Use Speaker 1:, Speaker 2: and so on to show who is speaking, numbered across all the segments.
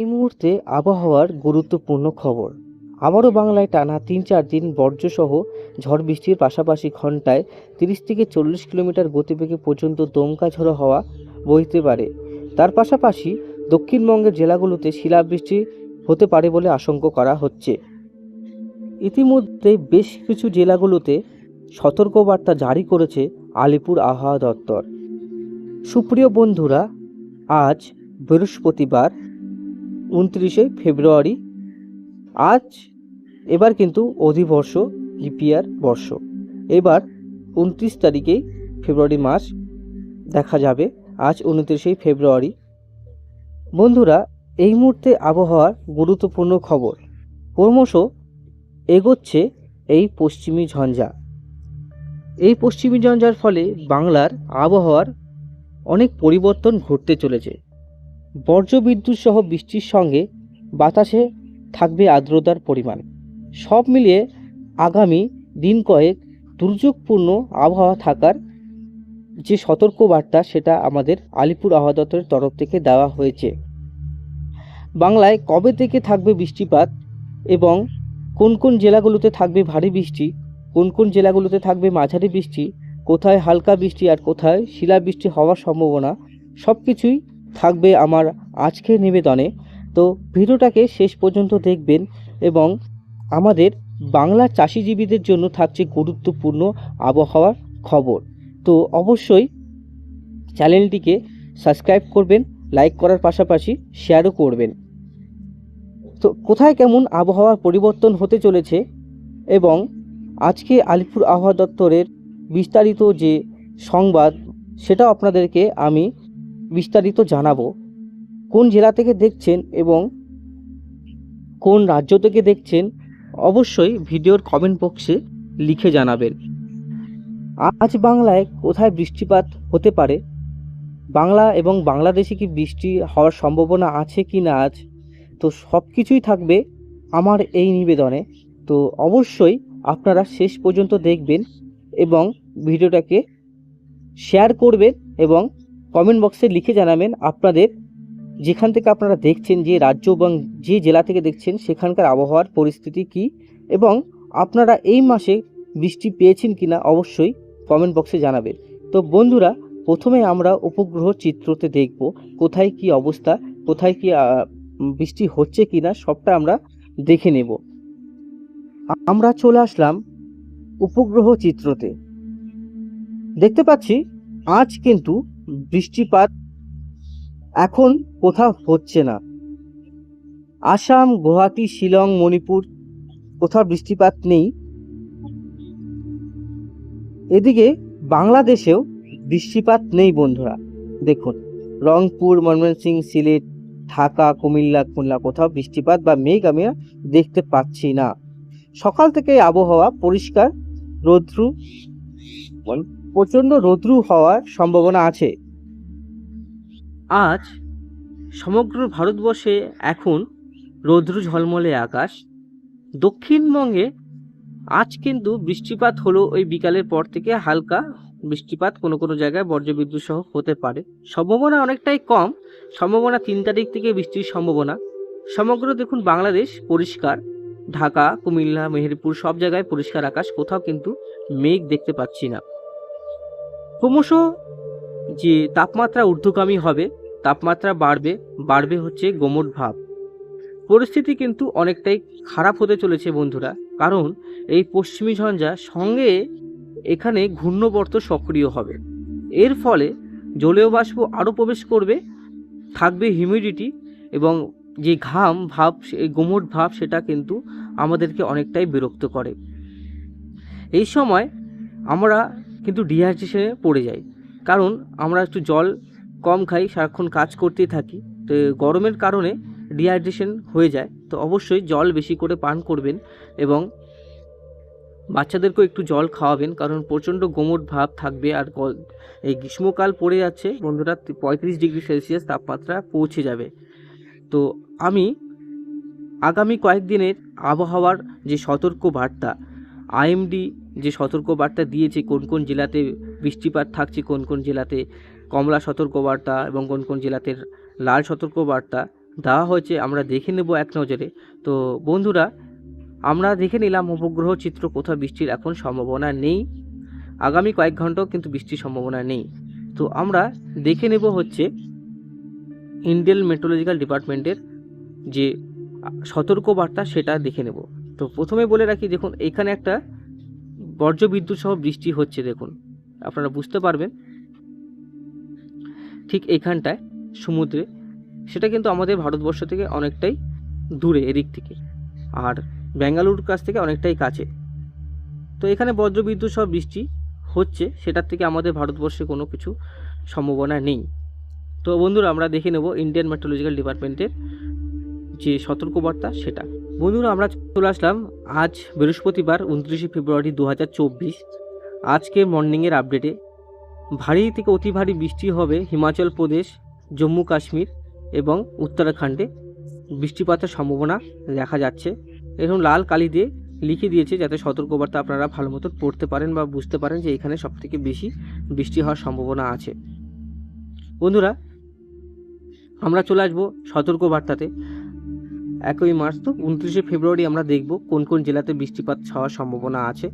Speaker 1: এই মুহূর্তে আবহাওয়ার গুরুত্বপূর্ণ খবর। আবারও বাংলায় টানা তিন চার দিন বর্জ্যসহ ঝড় বৃষ্টির পাশাপাশি ঘন্টায় তিরিশ থেকে চল্লিশ কিলোমিটার গতিবেগে পর্যন্ত দমকা ঝড়ো হওয়া বইতে পারে। তার পাশাপাশি দক্ষিণবঙ্গের জেলাগুলোতে শিলাবৃষ্টি হতে পারে বলে আশঙ্কা করা হচ্ছে। ইতিমধ্যে বেশ কিছু জেলাগুলোতে সতর্কবার্তা জারি করেছে আলিপুর আবহাওয়া দপ্তর। সুপ্রিয় বন্ধুরা, আজ বৃহস্পতিবার উনত্রিশে ফেব্রুয়ারি। আজ এবার কিন্তু অধিবর্ষ ইপিআর বর্ষ। এবার উনত্রিশ তারিখেই ফেব্রুয়ারি মাস দেখা যাবে, আজ উনত্রিশে ফেব্রুয়ারি। বন্ধুরা, এই মুহূর্তে আবহাওয়ার গুরুত্বপূর্ণ খবর। ক্রমশ এগোচ্ছে এই পশ্চিমী ঝঞ্ঝা। এই পশ্চিমী ঝঞ্ঝার ফলে বাংলার আবহাওয়ার অনেক পরিবর্তন ঘটতে চলেছে। বজ্রবিদ্যুৎ সহ বৃষ্টির সঙ্গে বাতাসে থাকবে আর্দ্রতার পরিমাণ। সব মিলিয়ে আগামী দিন কয়েক দুর্যোগপূর্ণ আবহাওয়া থাকার যে সতর্কবার্তা সেটা আমাদের আলিপুর আবহাওয়া দপ্তরের তরফ থেকে দেওয়া হয়েছে। বাংলায় কবে থেকে থাকবে বৃষ্টিপাত এবং কোন কোন জেলাগুলোতে থাকবে ভারী বৃষ্টি, কোন কোন জেলাগুলোতে থাকবে মাঝারি বৃষ্টি, কোথায় হালকা বৃষ্টি আর কোথায় শিলাবৃষ্টি হওয়ার সম্ভাবনা সব কিছুই থাকবে আমার আজকের নিবেদনে। তো ভিডিওটাকে শেষ পর্যন্ত দেখবেন এবং আমাদের বাংলা চাষিজীবীদের জন্য থাকছে গুরুত্বপূর্ণ আবহাওয়ার খবর। তো অবশ্যই চ্যানেলটিকে সাবস্ক্রাইব করবেন, লাইক করার পাশাপাশি শেয়ারও করবেন। তো কোথায় কেমন আবহাওয়ার পরিবর্তন হতে চলেছে এবং আজকে আলিপুর আবহাওয়া দপ্তরের বিস্তারিত যে সংবাদ, সেটাও আপনাদেরকে আমি বিস্তারিত জানাব। কোন জেলা থেকে দেখছেন এবং কোন রাজ্য থেকে দেখছেন, অবশ্যই ভিডিওর কমেন্ট বক্সে লিখে জানাবেন। আজ বাংলায় কোথায় বৃষ্টিপাত হতে পারে? বাংলা এবং বাংলাদেশে কি বৃষ্টি হওয়ার সম্ভাবনা আছে কি না আজ? তো সব কিছুই থাকবে আমার এই নিবেদনে। তো অবশ্যই আপনারা শেষ পর্যন্ত দেখবেন এবং ভিডিওটাকে শেয়ার করবেন এবং কমেন্ট বক্সে লিখে জানাবেন আপনাদের যেখান থেকে আপনারা দেখছেন, যে রাজ্য এবং যে জেলা থেকে দেখছেন, সেখানকার আবহাওয়ার পরিস্থিতি কি এবং আপনারা এই মাসে বৃষ্টি পেয়েছেন কিনা অবশ্যই কমেন্ট বক্সে জানাবেন। তো বন্ধুরা, প্রথমে আমরা উপগ্রহ চিত্রতে দেখব, কোথায় কি অবস্থা, কোথায় কি বৃষ্টি হচ্ছে কিনা সবটা আমরা দেখে নেব। আমরা চলে আসলাম উপগ্রহ চিত্রতে। দেখতে পাচ্ছি, আজ কিন্তু বৃষ্টিপাত এখন কোথাও হচ্ছে না। আসাম, গুয়াহাটি, শিলং, মণিপুর কোথাও বৃষ্টিপাত নেই। এদিকে বাংলাদেশেও বৃষ্টিপাত নেই বন্ধুরা। দেখুন, রংপুর, ময়মনসিংহ, সিলেট, ঢাকা, কুমিল্লা, খুলনা কোথাও বৃষ্টিপাত বা মেঘ আমি দেখতে পাচ্ছি না। সকাল থেকে আবহাওয়া পরিষ্কার, রৌদ্রু প্রচণ্ড রৌদ্রু হওয়ার সম্ভাবনা আছে। আজ সমগ্র ভারতবর্ষে এখন রৌদ্র ঝলমলে আকাশ। দক্ষিণবঙ্গে আজ কিন্তু বৃষ্টিপাত হলো ওই বিকালের পর থেকে হালকা বৃষ্টিপাত কোনো কোনো জায়গায় বজ্রবিদ্যুৎ সহ হতে পারে। সম্ভাবনা অনেকটাই কম, সম্ভাবনা তিন তারিখ থেকে বৃষ্টির সম্ভাবনা। সমগ্র দেখুন বাংলাদেশ পরিষ্কার, ঢাকা, কুমিল্লা, মেহেরপুর সব জায়গায় পরিষ্কার আকাশ, কোথাও কিন্তু মেঘ দেখতে পাচ্ছি না। ক্রমশ যে তাপমাত্রা ঊর্ধ্বগামী হবে, তাপমাত্রা বাড়বে বাড়বে হচ্ছে গোমট ভাব। পরিস্থিতি কিন্তু অনেকটাই খারাপ হতে চলেছে বন্ধুরা, কারণ এই পশ্চিমী ঝঞ্ঝা সঙ্গে এখানে ঘূর্ণবর্ত সক্রিয় হবে। এর ফলে জলীয় বাষ্প আরও প্রবেশ করবে, থাকবে হিউমিডিটি এবং যে ঘাম ভাব এই গোমট ভাব সেটা কিন্তু আমাদেরকে অনেকটাই বিরক্ত করে। এই সময় আমরা কিন্তু ডিহাইড্রেশনে পড়ে যাই কারণ আমরা একটু জল কম খাই, সারাক্ষণ কাজ করতেই থাকি। তো গরমের কারণে ডিহাইড্রেশন হয়ে যায়। তো অবশ্যই জল বেশি করে পান করবেন এবং বাচ্চাদেরকেও একটু জল খাওয়াবেন, কারণ প্রচণ্ড গোমট ভাব থাকবে আর এই গ্রীষ্মকাল পড়ে যাচ্ছে। বন্ধুরা, পঁয়ত্রিশ ডিগ্রি সেলসিয়াস তাপমাত্রা পৌঁছে যাবে। তো আমি আগামী কয়েকদিনের আবহাওয়ার যে সতর্ক বার্তা আইএমডি যে সতর্ক বার্তা দিয়েছে, কোন কোন জেলাতে বৃষ্টিপাত থাকছে, কোন কোন জেলাতে কমলা সতর্কবার্তা এবং কোন কোন জেলাতে লাল সতর্কবার্তা দেওয়া হয়েছে, আমরা দেখে নেব এক নজরে। তো বন্ধুরা, আমরা দেখে নিলাম উপগ্রহ চিত্র, কোথাও বৃষ্টির এখন সম্ভাবনা নেই। আগামী কয়েক ঘন্টাও কিন্তু বৃষ্টির সম্ভাবনা নেই। তো আমরা দেখে নেব হচ্ছে ইন্ডিয়ান মেট্রোলজিক্যাল ডিপার্টমেন্টের যে সতর্কবার্তা, সেটা দেখে নেব। তো প্রথমে বলে রাখি, দেখুন, এখানে একটা বজ্রবিদ্যুৎ সহ বৃষ্টি হচ্ছে দেখুন। আপনারা বুঝতে পারবেন ঠিক এখানটায় সমুদ্রে। সেটা কিন্তু আমাদের ভারতবর্ষ থেকে অনেকটাই দূরে এদিক থেকে। আর বেঙ্গালুরুর কাছ থেকে অনেকটাই কাছে। তো এখানে বজ্রবিদ্যুৎ সহ বৃষ্টি হচ্ছে, সেটার থেকে আমাদের ভারতবর্ষে কোনো কিছু সম্ভাবনা নেই। তো বন্ধুরা, আমরা দেখে নেব ইন্ডিয়ান মেট্রোলজিক্যাল ডিপার্টমেন্টের যে সতর্কবার্তা সেটা। বন্ধুরা, আমরা চলে আসলাম আজ বৃহস্পতিবার উনত্রিশে ফেব্রুয়ারি দু হাজার চব্বিশ আজকে মর্নিংয়ের আপডেটে ভারী থেকে অতি ভারী বৃষ্টি হবে হিমাচল প্রদেশ, জম্মু কাশ্মীর এবং উত্তরাখণ্ডে। বৃষ্টিপাতের সম্ভাবনা দেখা যাচ্ছে। এরকম লাল কালি দিয়ে লিখে দিয়েছে যাতে সতর্কবার্তা আপনারা ভালো মতো পড়তে পারেন বা বুঝতে পারেন যে এখানে সবথেকে বেশি বৃষ্টি হওয়ার সম্ভাবনা আছে। বন্ধুরা, আমরা চলে আসব সতর্কবার্তাতে। একই মার্চ তো উনত্রিশে ফেব্রুয়ারি আমরা দেখব কোন কোন জেলাতে বৃষ্টিপাত হওয়ার সম্ভাবনা আছে।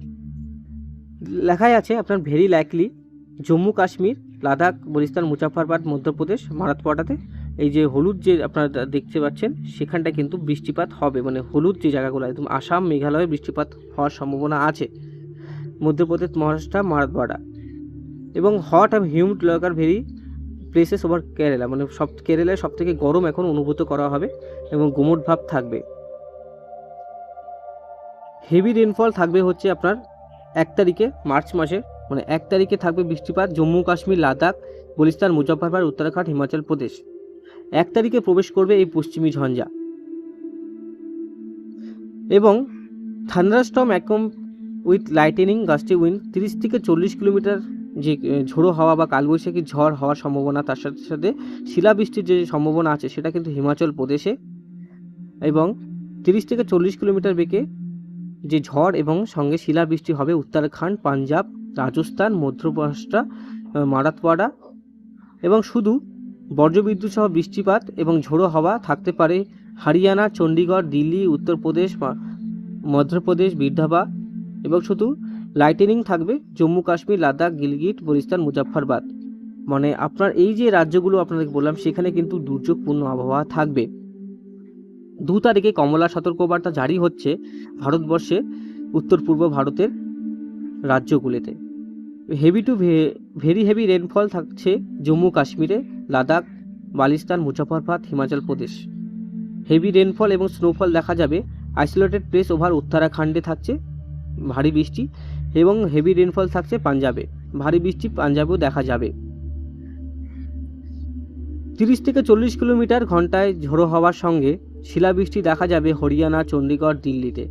Speaker 1: লেখাই আছে আপনার ভেরি লাইকলি জম্মু কাশ্মীর, লাদাখ বলিস্তান মুজাফরবাদ মধ্যপ্রদেশ মারাতওয়াড়াতে এই যে হলুদ যে আপনারা দেখতে পাচ্ছেন সেখানটা কিন্তু বৃষ্টিপাত হবে। মানে হলুদ যে জায়গাগুলো, একদম আসাম, মেঘালয়ে বৃষ্টিপাত হওয়ার সম্ভাবনা আছে। মধ্যপ্রদেশ, মহারাষ্ট্র মারাতওয়াড়া এবং hot and humid locker very places over Kerala মানে সব কেরালায় সব থেকে গরম এখন অনুভূত করা হবে এবং গুমট ভাব থাকবে। হেভি রেনফল থাকবে হচ্ছে আপনার এক তারিখে মার্চ মাসে মানে এক তারিখে থাকবে বৃষ্টিপাত, জম্মু, কাশ্মীর, লাদাখ বলিস্তান মুজফ্ফরপুর, উত্তরাখণ্ড, হিমাচল প্রদেশ। এক তারিখে প্রবেশ করবে এই পশ্চিমী ঝঞ্ঝা। এবং thunderstorm Ekam with lightning gusty wind তিরিশ থেকে চল্লিশ কিলোমিটার যে ঝোড়ো হাওয়া বা কালবৈশাখী ঝড় হওয়ার সম্ভাবনা, তার সাথে সাথে শিলাবৃষ্টির যে সম্ভাবনা আছে, সেটা কিন্তু হিমাচল প্রদেশে এবং তিরিশ থেকে চল্লিশ কিলোমিটার বেগে যে ঝড় এবং সঙ্গে শিলাবৃষ্টি হবে উত্তরাখণ্ড, পাঞ্জাব, রাজস্থান, মধ্যপ্রদেশ মারাতওয়াড়া এবং শুধু বজ্রবিদ্যুৎ সহ বৃষ্টিপাত এবং ঝোড়ো হাওয়া থাকতে পারে হরিয়ানা, চণ্ডীগড়, দিল্লি, উত্তরপ্রদেশ মধ্যপ্রদেশ বিদর্ভা এবং শুধু লাইটেনিং থাকবে জম্মু, কাশ্মীর, লাদাখ, গিলগিট বলিস্তান মুজাফরবাদ মানে আপনার এই যে রাজ্যগুলো আপনাদেরকে বললাম, সেখানে কিন্তু দুর্যোগপূর্ণ আবহাওয়া থাকবে। দু তারিখে কমলা সতর্কবার্তা জারি হচ্ছে ভারতবর্ষে উত্তর পূর্ব ভারতের রাজ্যগুলিতে। Heavy to very heavy rainfall থাকছে জম্মু, কাশ্মীরে, লাদাখ, বালিস্তান মুজাফরবাদ হিমাচল প্রদেশ। হেভি রেনফল এবং স্নোফল দেখা যাবে। আইসোলেটেড প্লেস ওভার উত্তরাখণ্ডে থাকছে। ভারী বৃষ্টি। এবং হেভি রেনফল থাকছে পাঞ্জাবে। ভারী বৃষ্টি পাঞ্জাবেও দেখা যাবে। তিরিশ থেকে চল্লিশ কিলোমিটার ঘন্টায় ঝোড়ো হওয়ার সঙ্গে শিলাবৃষ্টি দেখা যাবে হরিয়ানা চণ্ডীগড় দিল্লিতে।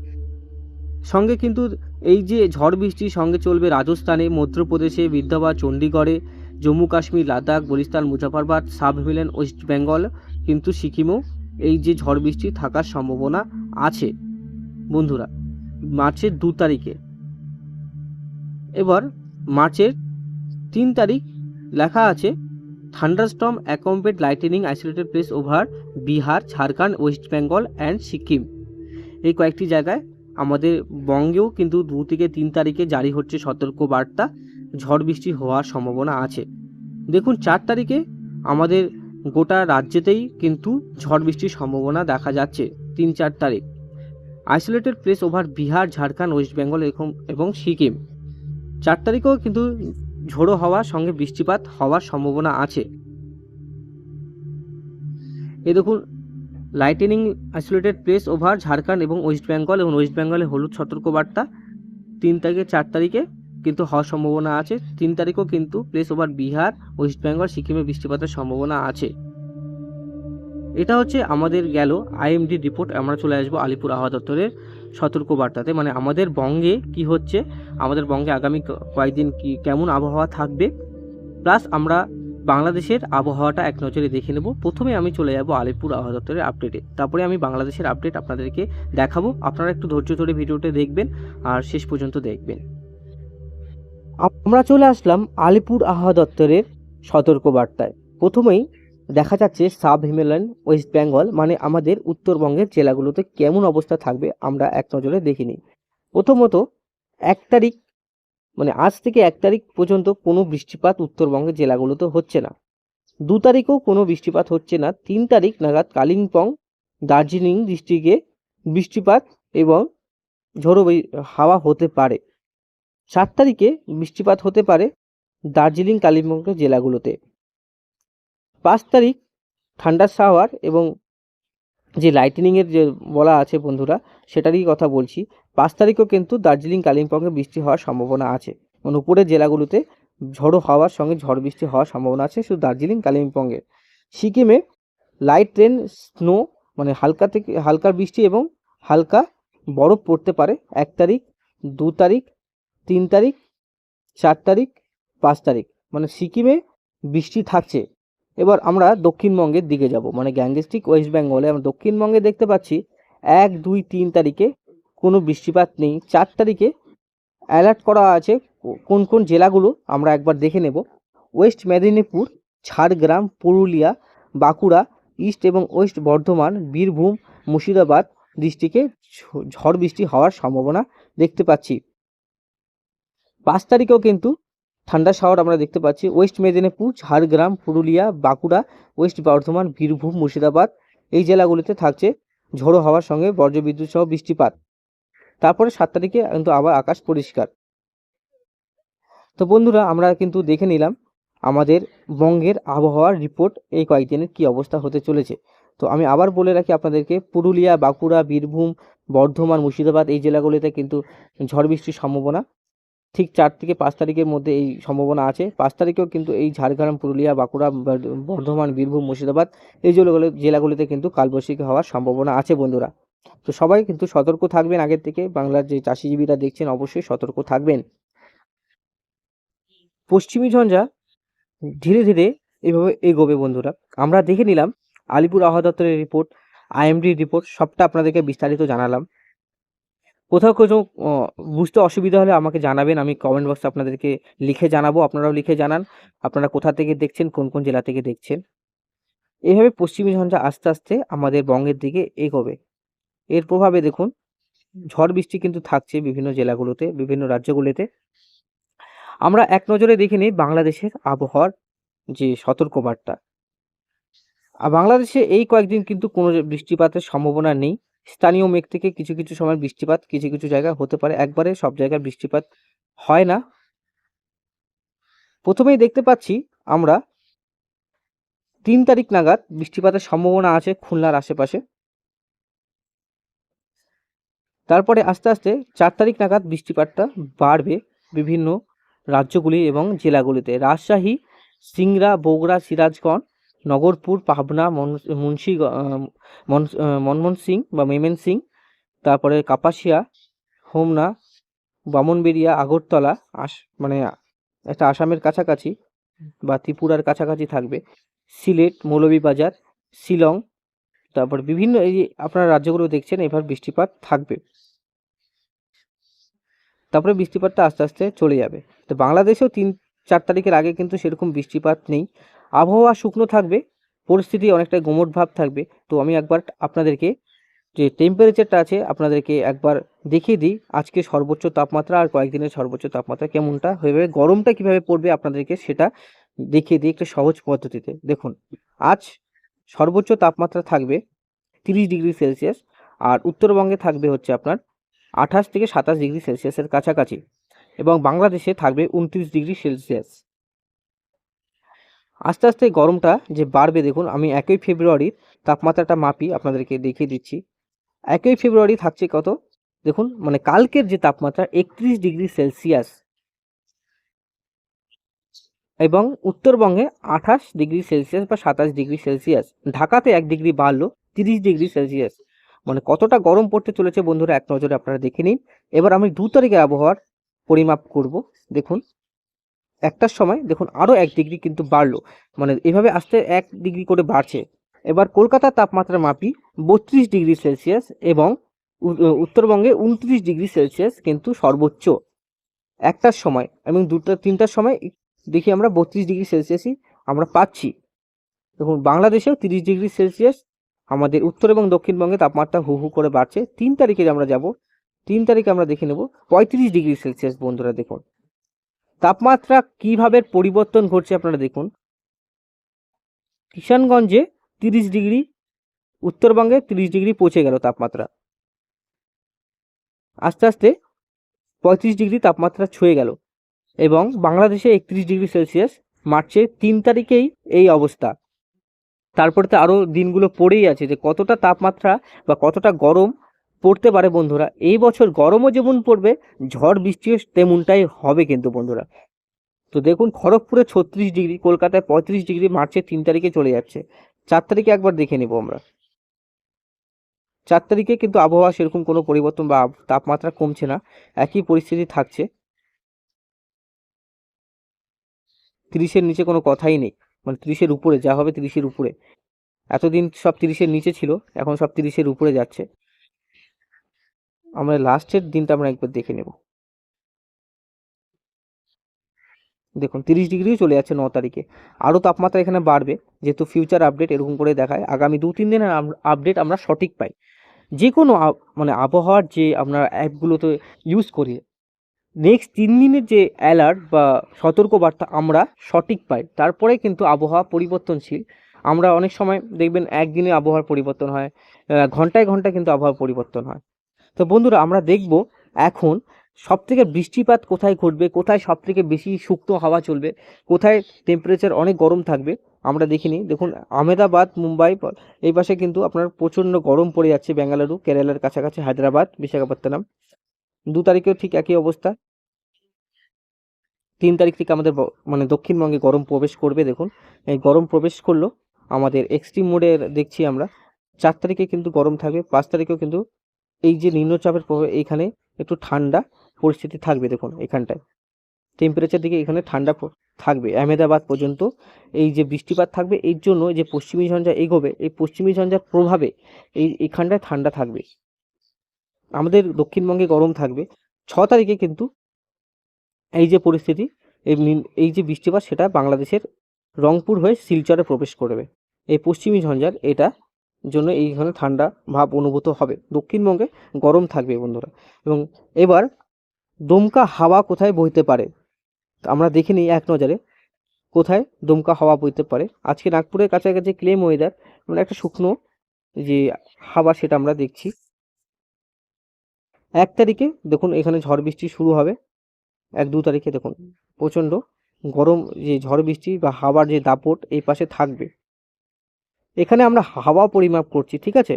Speaker 1: সঙ্গে কিন্তু এই যে ঝড় বৃষ্টির সঙ্গে চলবে রাজস্থানে, মধ্যপ্রদেশে বিদ্যাবাদ চণ্ডীগড়ে জম্মু, কাশ্মীর, লাদাখ বলিস্তান মুজাফরবাদ সাব হিমালয়ান ওয়েস্ট বেঙ্গল, কিন্তু সিকিমও এই যে ঝড় বৃষ্টি থাকার সম্ভাবনা আছে। বন্ধুরা, মার্চের দু তারিখে এবার মার্চের তিন তারিখ লেখা আছে, thunderstorm accompanied lightning isolated place over Bihar, Jharkhand, West Bengal and Sikkim. এই কয়েকটি জায়গায় আমাদের বঙ্গেও কিন্তু দু থেকে তিন তারিখে জারি হচ্ছে সতর্ক বার্তা ঝড় বৃষ্টি হওয়ার সম্ভাবনা আছে। দেখুন, চার তারিখে আমাদের গোটা রাজ্যেতেই কিন্তু ঝড় বৃষ্টির সম্ভাবনা দেখা যাচ্ছে তিন চার তারিখ। Isolated place over Bihar, Jharkhand, West Bengal এরকম এবং সিকিম। চার তারিখেও কিন্তু ঝোড়ো হওয়ার সঙ্গে বৃষ্টিপাত হওয়ার সম্ভাবনা আছে। এ দেখুন lightning isolated place over Jharkhand এবং ওয়েস্ট বেঙ্গল এবং ওয়েস্ট বেঙ্গলে হলুদ সতর্কবার্তা তিন থেকে চার তারিখে কিন্তু হওয়ার সম্ভাবনা আছে। তিন তারিখেও কিন্তু place over Bihar West Bengal সিকিমে বৃষ্টিপাতের সম্ভাবনা আছে। এটা হচ্ছে আমাদের গেল আইএমডি রিপোর্ট। আমরা চলে আসব আলিপুর আবহাওয়া দপ্তরের সতর্কবার্তাতে মানে আমাদের বঙ্গে কি হচ্ছে, আমাদের বঙ্গে আগামী কয়েকদিন কি, কেমন আবহাওয়া থাকবে, প্লাস আমরা বাংলাদেশের আবহাওয়াটা এক নজরে দেখে নেব। প্রথমে আমি চলে যাব আলিপুর আবহাওয়া দপ্তরের আপডেটে তারপরে আমি বাংলাদেশের আপডেট আপনাদেরকে দেখাবো। আপনারা একটু ধৈর্য ধরে ভিডিওটা দেখবেন আর শেষ পর্যন্ত দেখবেন। আমরা চলে আসলাম আলিপুর আবহাওয়া দপ্তরের সতর্কবার্তায়। প্রথমেই দেখা যাচ্ছে সাব হিমালয়ান ওয়েস্ট বেঙ্গল মানে আমাদের উত্তরবঙ্গের জেলাগুলোতে কেমন অবস্থা থাকবে আমরা এক নজরে দেখে নিই প্রথমত, এক তারিখ মানে আজ থেকে এক তারিখ পর্যন্ত কোনো বৃষ্টিপাত উত্তরবঙ্গের জেলাগুলোতে হচ্ছে না। দু তারিখেও কোনো বৃষ্টিপাত হচ্ছে না। তিন তারিখ নাগাদ কালিম্পং, দার্জিলিং ডিস্ট্রিক্টে বৃষ্টিপাত এবং ঝোড়ো হাওয়া হতে পারে। সাত তারিখে বৃষ্টিপাত হতে পারে দার্জিলিং, কালিম্পং জেলাগুলোতে। পাঁচ তারিখ ঠান্ডা শাওয়ার এবং যে লাইটনিংয়ের যে বলা আছে বন্ধুরা, সেটারই কথা বলছি। পাঁচ তারিখও কিন্তু দার্জিলিং, কালিম্পংয়ে বৃষ্টি হওয়ার সম্ভাবনা আছে মানে উপরের জেলাগুলোতে ঝড়ো হাওয়ার সঙ্গে ঝড় বৃষ্টি হওয়ার সম্ভাবনা আছে, শুধু দার্জিলিং, কালিম্পংয়ে। সিকিমে লাইট ট্রেন স্নো মানে হালকা থেকে, হালকা বৃষ্টি এবং হালকা বরফ পড়তে পারে। এক তারিখ, দু তারিখ, তিন তারিখ, চার তারিখ, পাঁচ তারিখ। মানে সিকিমে বৃষ্টি থাকছে। এবার আমরা দক্ষিণবঙ্গের দিকে যাব। মানে গ্যাংগেস্টিক ওয়েস্ট বেঙ্গলে আমরা দক্ষিণবঙ্গে দেখতে পাচ্ছি এক, দুই, তিন তারিখে কোনো বৃষ্টিপাত নেই। চার তারিখে অ্যালার্ট করা আছে কোন কোন জেলাগুলো আমরা একবার দেখে নেব। ওয়েস্ট মেদিনীপুর, ঝাড়গ্রাম, পুরুলিয়া, বাঁকুড়া, ইস্ট এবং ওয়েস্ট বর্ধমান, বীরভূম, মুর্শিদাবাদ ডিস্ট্রিক্টে ঝড় বৃষ্টি হওয়ার সম্ভাবনা দেখতে পাচ্ছি। পাঁচ তারিখেও কিন্তু ঠান্ডা শাওয়ার আমরা দেখতে পাচ্ছি। ওয়েস্ট মেদিনীপুর, ঝাড়গ্রাম, পুরুলিয়া, বাঁকুড়া, ওয়েস্ট বর্ধমান, বীরভূম, মুর্শিদাবাদ এই জেলাগুলিতে থাকছে ঝোড়ো হওয়ার সঙ্গে বজ্রবিদ্যুৎ সহ বৃষ্টিপাত। তারপরে সাত তারিখে কিন্তু আবার আকাশ পরিষ্কার। তো বন্ধুরা, আমরা কিন্তু দেখে নিলাম আমাদের বঙ্গের আবহাওয়ার রিপোর্ট, এই কয়েকদিনের কি অবস্থা হতে চলেছে। তো আমি আবার বলে রাখি আপনাদেরকে, পুরুলিয়া, বাঁকুড়া, বীরভূম, বর্ধমান, মুর্শিদাবাদ এই জেলাগুলিতে কিন্তু ঝড় বৃষ্টির সম্ভাবনা ঠিক চার থেকে পাঁচ তারিখের মধ্যে এই সম্ভাবনা আছে। পাঁচ তারিখেও কিন্তু এই ঝাড়গ্রাম, পুরুলিয়া, বাঁকুড়া বর্ধমান, বীরভূম, মুর্শিদাবাদ এই জেলাগুলো, জেলাগুলিতে কিন্তু কালবৈশাখী হওয়ার সম্ভাবনা আছে বন্ধুরা। তো সবাই কিন্তু সতর্ক থাকবেন আগের থেকে। বাংলার যে চাষিজীবীরা দেখছেন অবশ্যই সতর্ক থাকবেন। পশ্চিমী ঝঞ্ঝা ধীরে ধীরে এভাবে এগোবে বন্ধুরা। আমরা দেখে নিলাম আলিপুর আবহাওয়া দপ্তরের রিপোর্ট, আইএমডি রিপোর্ট, সবটা আপনাদেরকে বিস্তারিত জানালাম। কোথাও কোথাও বুঝতে অসুবিধা হলে আমাকে জানাবেন, আমি কমেন্ট বক্সে আপনাদেরকে লিখে জানাব, আপনারাও লিখে জানান, আপনারা কোথা থেকে দেখছেন, কোন কোন জেলা থেকে দেখছেন। এইভাবে পশ্চিমী ঝঞ্ঝা আস্তে আস্তে আমাদের বঙ্গের দিকে এগোবে। এর প্রভাবে দেখুন, ঝড় বৃষ্টি কিন্তু থাকছে বিভিন্ন জেলাগুলোতে, বিভিন্ন রাজ্যগুলিতে। আমরা এক নজরে দেখে নিই বাংলাদেশের আবহাওয়ার যে সতর্কবার্তা। আর বাংলাদেশে এই কয়েকদিন কিন্তু কোনো বৃষ্টিপাতের সম্ভাবনা নেই। স্থানীয় মেঘ থেকে কিছু কিছু সময় বৃষ্টিপাত, কিছু কিছু জায়গা হতে পারে। একবারে সব জায়গায় বৃষ্টিপাত হয় না। প্রথমেই দেখতে পাচ্ছি আমরা তিন তারিখ নাগাদ বৃষ্টিপাতের সম্ভাবনা আছে খুলনার আশেপাশে। তারপরে আস্তে আস্তে চার তারিখ নাগাদ বৃষ্টিপাতটা বাড়বে বিভিন্ন রাজ্যগুলি এবং জেলাগুলিতে। রাজশাহী, সিংড়া, বগুড়া, সিরাজগঞ্জ নগরপুর পাবনা, মন- মুন্সি মনমোহন সিং বা মেমেন সিং, তারপরে কাপাসিয়া, হোমনা বামনবেরিয়া আগরতলা, আস মানে একটা আসামের কাছাকাছি বা ত্রিপুরার কাছাকাছি থাকবে। সিলেট, মৌলভীবাজার, শিলং, তারপর বিভিন্ন এই আপনারা রাজ্যগুলো দেখছেন, এবার বৃষ্টিপাত থাকবে। তারপরে বৃষ্টিপাতটা আস্তে আস্তে চলে যাবে। তো বাংলাদেশেও তিন, চার তারিখের আগে কিন্তু সেরকম বৃষ্টিপাত নেই। আবহাওয়া শুকনো থাকবে, পরিস্থিতি অনেকটা গোমট ভাব থাকবে। তো আমি একবার আপনাদেরকে যে টেম্পারেচারটা আছে, আপনাদেরকে একবার দেখিয়ে দিই আজকে সর্বোচ্চ তাপমাত্রা আর কয়েকদিনের সর্বোচ্চ তাপমাত্রা কেমনটা হয়ে গরমটা কীভাবে পড়বে আপনাদেরকে সেটা দেখিয়ে দিই একটা সহজ পদ্ধতিতে। দেখুন, আজ সর্বোচ্চ তাপমাত্রা থাকবে তিরিশ ডিগ্রি সেলসিয়াস আর উত্তরবঙ্গে থাকবে হচ্ছে আপনার আঠাশ থেকে সাতাশ ডিগ্রি সেলসিয়াসের কাছাকাছি এবং বাংলাদেশে থাকবে উনত্রিশ ডিগ্রি সেলসিয়াস। আস্তে আস্তে গরমটা যে বাড়বে, দেখুন, আমি একই ফেব্রুয়ারির তাপমাত্রাটা মাপি, আপনাদেরকে দেখিয়ে দিচ্ছি। একই ফেব্রুয়ারি থাকছে কত? দেখুন মানে কালকের যে তাপমাত্রা একত্রিশ ডিগ্রি সেলসিয়াস এবং উত্তরবঙ্গে আঠাশ ডিগ্রি সেলসিয়াস বা সাতাশ ডিগ্রি সেলসিয়াস, ঢাকাতে এক ডিগ্রি বাড়লো, তিরিশ ডিগ্রি সেলসিয়াস। মানে কতটা গরম পড়তে চলেছে বন্ধুরা, এক নজরে আপনারা দেখে নিন। এবার আমি দু তারিখের আবহাওয়ার পরিমাপ করব, দেখুন। একটার সময় দেখুন আরও এক ডিগ্রি কিন্তু বাড়লো। মানে এভাবে আস্তে এক ডিগ্রি করে বাড়ছে। এবার কলকাতার তাপমাত্রা মাপি বত্রিশ ডিগ্রি সেলসিয়াস এবং উত্তরবঙ্গে উনত্রিশ ডিগ্রি সেলসিয়াস কিন্তু সর্বোচ্চ। একটার সময় এবং দুটো তিনটার সময় দেখি আমরা বত্রিশ ডিগ্রি সেলসিয়াসই আমরা পাচ্ছি। দেখুন বাংলাদেশেও তিরিশ ডিগ্রি সেলসিয়াস আমাদের উত্তর এবং দক্ষিণবঙ্গে তাপমাত্রা হু হু করে বাড়ছে। তিন তারিখে আমরা যাব। তিন তারিখে আমরা দেখে নেব পঁয়ত্রিশ ডিগ্রি সেলসিয়াস বন্ধুরা দেখুন। তাপমাত্রা কীভাবে পরিবর্তন ঘটছে আপনারা দেখুন। কিষানগঞ্জে তিরিশ ডিগ্রি, উত্তরবঙ্গে তিরিশ ডিগ্রি পৌঁছে গেল তাপমাত্রা। আস্তে আস্তে পঁয়ত্রিশ ডিগ্রি তাপমাত্রা ছুঁয়ে গেল এবং বাংলাদেশে একত্রিশ ডিগ্রি সেলসিয়াস মার্চের তিন তারিখেই এই অবস্থা। তারপরে তো আরও দিনগুলো পড়েই আছে যে কতটা তাপমাত্রা বা কতটা গরম পড়তে পারে বন্ধুরা। এই বছর গরমও যেমন পড়বে, ঝড় বৃষ্টিও তেমনটাই হবে কিন্তু বন্ধুরা। তো দেখুন, খড়গপুরে ছত্রিশ ডিগ্রি, কলকাতায় পঁয়ত্রিশ ডিগ্রি, মার্চের তিন তারিখে চলে যাচ্ছে। চার তারিখে একবার দেখে নেব আমরা। চার তারিখে কিন্তু আবহাওয়া সেরকম কোনো পরিবর্তন বা তাপমাত্রা কমছে না, একই পরিস্থিতি থাকছে। তিরিশের নিচে কোনো কথাই নেই মানে তিরিশের উপরে, যা হবে তিরিশের উপরে। এতদিন সব তিরিশের নিচে ছিল, এখন সব তিরিশের উপরে যাচ্ছে। আমরা লাস্টের দিনটা আমরা একবার দেখে নেব। দেখুন, তিরিশ ডিগ্রিও চলে যাচ্ছে ন তারিখে। আরও তাপমাত্রা এখানে বাড়বে, যেহেতু ফিউচার আপডেট এরকম করে দেখায়, আগামী দু তিন দিনের আপডেট আমরা সঠিক পাই। যে কোনো মানে আবহাওয়ার যে আমরা অ্যাপগুলোতে ইউজ করি নেক্সট তিন দিনের যে অ্যালার্ট বা সতর্কবার্তা আমরা সঠিক পাই, তারপরে কিন্তু আবহাওয়া পরিবর্তনশীল। আমরা অনেক সময় দেখবেন একদিনে আবহাওয়ার পরিবর্তন হয় ঘন্টায় ঘন্টায় কিন্তু আবহাওয়া পরিবর্তন হয়। তো বন্ধুরা আমরা দেখব এখন সব থেকে বৃষ্টিপাত কোথায় ঘটবে, কোথায় সব থেকে বেশি শুকনো হাওয়া চলবে, কোথায় টেম্পারেচার অনেক গরম থাকবে, আমরা দেখিনি দেখুন, আহমেদাবাদ, মুম্বাই এই পাশে কিন্তু আপনার প্রচণ্ড গরম পড়ে যাচ্ছে বেঙ্গালুরু কেরালার কাছাকাছি হায়দ্রাবাদ, বিশাখাপত্তনম। দু তারিখেও ঠিক একই অবস্থা। তিন তারিখ থেকে আমাদের মানে দক্ষিণবঙ্গে গরম প্রবেশ করবে, দেখুন। এই গরম প্রবেশ করল, আমাদের এক্সট্রিম মোডে দেখছি আমরা। চার তারিখে কিন্তু গরম থাকবে, পাঁচ তারিখেও কিন্তু এই যে নিম্নচাপের প্রভাবে এইখানে একটু ঠান্ডা পরিস্থিতি থাকবে দেখুন এখানটায়। টেম্পারেচার দিকে এখানে ঠান্ডা থাকবে। আহমেদাবাদ পর্যন্ত এই যে বৃষ্টিপাত থাকবে, এর জন্য যে পশ্চিমী ঝঞ্ঝা এগোবে, এই পশ্চিমী ঝঞ্ঝার প্রভাবে এই এখানটায় ঠান্ডা থাকবে। আমাদের দক্ষিণবঙ্গে গরম থাকবে। ছ তারিখে কিন্তু এই যে পরিস্থিতি, এই এই যে বৃষ্টিপাত সেটা বাংলাদেশের রংপুর হয়ে শিলচরে প্রবেশ করবে। এই পশ্চিমী ঝঞ্ঝার এটা জন্য এইখানে ঠান্ডা ভাব অনুভূত হবে। দক্ষিণবঙ্গে গরম থাকবে বন্ধুরা। এবং এবার দমকা হাওয়া কোথায় বইতে পারে? আমরা দেখে নিই এক নজরে কোথায় দমকা হাওয়া বইতে পারে। আজকে নাগপুরের কাছাকাছি ক্লেম ওয়েদার মানে একটা শুকনো যে হাওয়া সেটা আমরা দেখছি। এক তারিখে দেখুন এখানে ঝড় বৃষ্টি শুরু হবে। এক দু তারিখে দেখুন প্রচণ্ড গরম, যে ঝড় বৃষ্টি বা হাওয়ার যে দাপট এই পাশে থাকবে। এখানে আমরা হাওয়া পরিমাপ করছি, ঠিক আছে?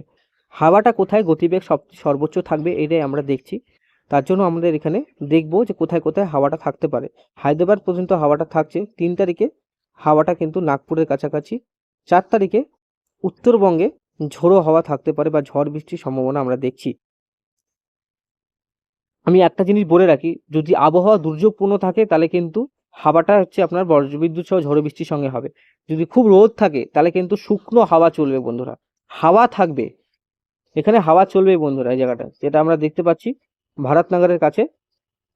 Speaker 1: হাওয়াটা কোথায় গতিবেগ সব, সর্বোচ্চ থাকবে এটাই আমরা দেখছি। তার জন্য আমাদের এখানে দেখব যে কোথায় কোথায় হাওয়াটা থাকতে পারে। হায়দ্রাবাদ পর্যন্ত হাওয়াটা থাকছে। তিন তারিখে হাওয়াটা কিন্তু নাগপুরের কাছাকাছি। চার তারিখে উত্তরবঙ্গে ঝোড়ো হাওয়া থাকতে পারে বা ঝড় বৃষ্টির সম্ভাবনা আমরা দেখছি। আমি একটা জিনিস বলে রাখি, যদি আবহাওয়া দুর্যোগপূর্ণ থাকে তাহলে কিন্তু হাওয়াটা হচ্ছে আপনার বজ্রবিদ্যুৎ সহ ঝড় বৃষ্টির সঙ্গে হবে। যদি খুব রোদ থাকে, তাহলে কিন্তু শুকনো হাওয়া চলবে বন্ধুরা। হাওয়া থাকবে। এখানে হাওয়া চলবে বন্ধুরা এই জায়গাটা। যেটা আমরা দেখতে পাচ্ছি, ভারতনগরের কাছে।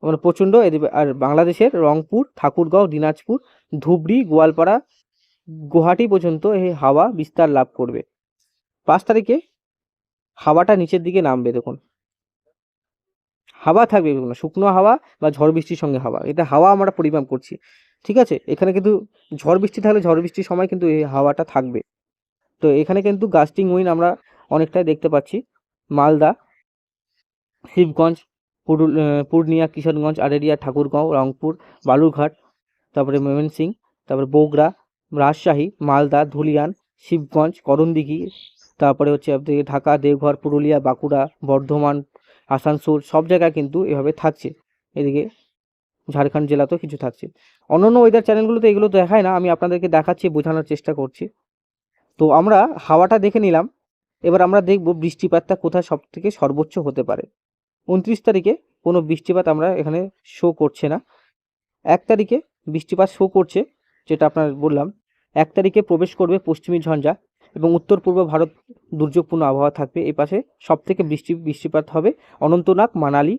Speaker 1: মানে প্রচণ্ড আর বাংলাদেশের রংপুর, ঠাকুরগাঁও, দিনাজপুর, ধুবড়ি, গোয়ালপাড়া, গুয়াহাটি পর্যন্ত এই হাওয়া বিস্তার লাভ করবে। পাঁচ তারিখে হাওয়াটা নিচের দিকে নামবে, দেখুন। হাওয়া থাকবে দেখুন, শুকনো হাওয়া বা ঝড় বৃষ্টির সঙ্গে হাওয়া। এটা হাওয়া আমরা পরিমাপ করছি ঠিক আছে? এখানে কিন্তু ঝড় বৃষ্টি থাকলে ঝড় বৃষ্টির সময় কিন্তু এই হাওয়াটা থাকবে। তো এখানে কিন্তু গাস্টিং উইন আমরা অনেকটাই দেখতে পাচ্ছি। মালদা শিবগঞ্জ পুরুল পূর্ণিয়া কিশোরগঞ্জ আরেরিয়া ঠাকুরগাঁও রংপুর বালুরঘাট তারপরে ময়মনসিং তারপরে বগুড়া রাজশাহী মালদা ধুলিয়ান শিবগঞ্জ করণদিঘি তারপরে হচ্ছে আপনাদের ঢাকা দেওঘর পুরুলিয়া বাঁকুড়া বর্ধমান আসানসোল সব জায়গায় কিন্তু এভাবে থাকছে। এদিকে ঝাড়খণ্ড জেলাতেও কিছু থাকছে। অন্যান্য ওয়েদার চ্যানেলগুলোতে এগুলো দেখায় না, আমি আপনাদেরকে দেখাচ্ছি, বোঝানোর চেষ্টা করছি। তো আমরা হাওয়াটা দেখে নিলাম। এবার আমরা দেখব বৃষ্টিপাতটা কোথায় সব থেকে সর্বোচ্চ হতে পারে। উনত্রিশ তারিখে কোনো বৃষ্টিপাত আমরা এখানে শো করছে না। এক তারিখে বৃষ্টিপাত শো করছে, যেটা আপনার বললাম। এক তারিখে প্রবেশ করবে পশ্চিমী ঝঞ্ঝা। এবং উত্তর পূর্ব ভারত দুর্যোগপূর্ণ আবহাওয়া থাকবে। এই পাশে সব থেকে বৃষ্টি, বৃষ্টিপাত হবে অনন্তনাগ, মানালি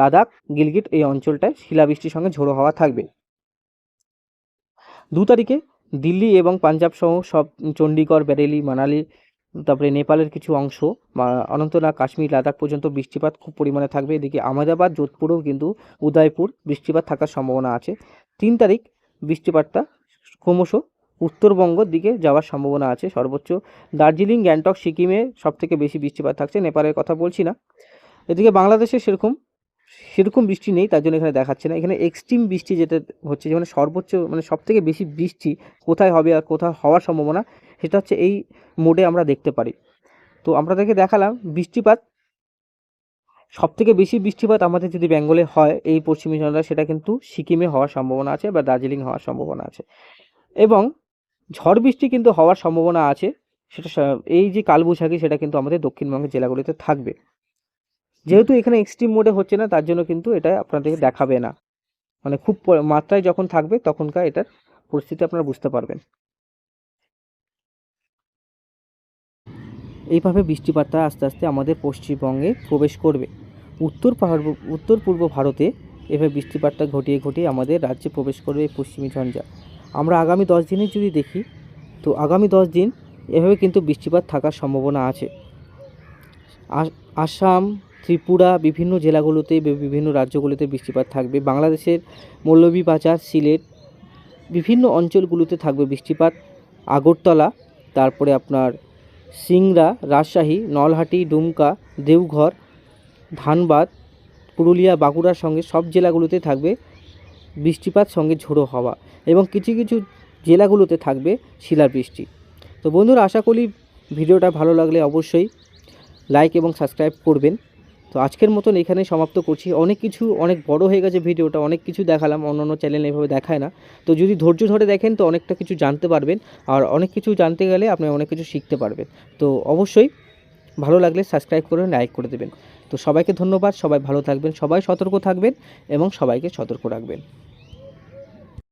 Speaker 1: লাদাখ, গিলগিট এই অঞ্চলটায় শিলাবৃষ্টির সঙ্গে ঝোড়ো হাওয়া থাকবে। দু তারিখে দিল্লি এবং পাঞ্জাব সহ সব চণ্ডীগড় বেরেলি, মানালি, তারপরে নেপালের কিছু অংশ অনন্তনাগ, কাশ্মীর, লাদাখ পর্যন্ত বৃষ্টিপাত খুব পরিমাণে থাকবে। এদিকে আহমেদাবাদ, যোধপুরেও কিন্তু উদয়পুর বৃষ্টিপাত থাকার সম্ভাবনা আছে। তিন তারিখ বৃষ্টিপাতটা ক্রমশ উত্তরবঙ্গের দিকে যাওয়ার সম্ভাবনা আছে। সর্বোচ্চ দার্জিলিং, গ্যাংটক, সিকিমে সব থেকে বেশি বৃষ্টিপাত থাকছে। নেপালের কথা বলছি না। এদিকে বাংলাদেশে সেরকম সেরকম বৃষ্টি নেই, তার জন্য এখানে দেখাচ্ছে না। এখানে এক্সট্রিম বৃষ্টি যেটা হচ্ছে মানে সর্বোচ্চ মানে সব থেকে বেশি বৃষ্টি কোথায় হবে আর কোথায় হওয়ার সম্ভাবনা, সেটা হচ্ছে এই মোডে আমরা দেখতে পারি। তো আপনাদেরকে দেখালাম বৃষ্টিপাত। সব থেকে বেশি বৃষ্টিপাত আমাদের যদি বেঙ্গলে হয়, এই পশ্চিমী ঝঞ্ঝা সেটা কিন্তু সিকিমে হওয়ার সম্ভাবনা আছে বা দার্জিলিং হওয়ার সম্ভাবনা আছে। এবং ঝড় বৃষ্টি কিন্তু হওয়ার সম্ভাবনা আছে, সেটা এই যে কালবৈশাখী সেটা কিন্তু আমাদের দক্ষিণবঙ্গের জেলাগুলিতে থাকবে। যেহেতু এখানে এক্সট্রিম মোডে হচ্ছে না, তার জন্য কিন্তু এটা আপনাদেরকে দেখাবে না। মানে খুব মাত্রায় যখন থাকবে, তখনকার এটার পরিস্থিতি আপনারা বুঝতে পারবেন। এইভাবে বৃষ্টিপাতটা আস্তে আস্তে আমাদের পশ্চিমবঙ্গে প্রবেশ করবে। উত্তর পাহাড়, উত্তর পূর্ব ভারতে এভাবে বৃষ্টিপাতটা ঘটিয়ে ঘটিয়ে আমাদের রাজ্যে প্রবেশ করবে পশ্চিমী ঝঞ্ঝা। আমরা আগামী দশ দিনে যদি দেখি, তো আগামী দশ দিন এভাবে কিন্তু বৃষ্টিপাত থাকার সম্ভাবনা আছে। আসাম, ত্রিপুরা, বিভিন্ন জেলাগুলোতে বিভিন্ন রাজ্যগুলোতে বৃষ্টিপাত থাকবে। বাংলাদেশের মৌলভীবাজার, সিলেট, বিভিন্ন অঞ্চলগুলোতে থাকবে বৃষ্টিপাত। আগরতলা, তারপরে আপনার সিংড়া, রাজশাহী, নলহাটি, ডুমকা, দেওঘর, ধানবাদ, পুরুলিয়া, বাঁকুড়ার সঙ্গে সব জেলাগুলোতে থাকবে বৃষ্টিপাত সঙ্গে ঝোড়ো হাওয়া। এবং কিছু কিছু জেলাগুলোতে থাকবে শিলাবৃষ্টি। তো বন্ধুরা, আশা করি ভিডিওটা ভালো লাগলে অবশ্যই লাইক এবং সাবস্ক্রাইব করবেন। তো আজকের মতন এখানে সমাপ্ত করছি। অনেক কিছু, অনেক বড় হয়ে গেছে ভিডিওটা, অনেক কিছু দেখালাম, অন্যান্য চ্যানেল এভাবে দেখায় না। তো যদি ধৈর্য ধরে দেখেন, তো অনেকটা কিছু জানতে পারবেন। আর অনেক কিছু জানতে গেলে আপনি অনেক কিছু শিখতে পারবেন। তো অবশ্যই ভালো লাগলে সাবস্ক্রাইব করে লাইক করে দেবেন। তো সবাইকে ধন্যবাদ, সবাই ভালো থাকবেন, সবাই সতর্ক থাকবেন এবং সবাইকে সতর্ক রাখবেন।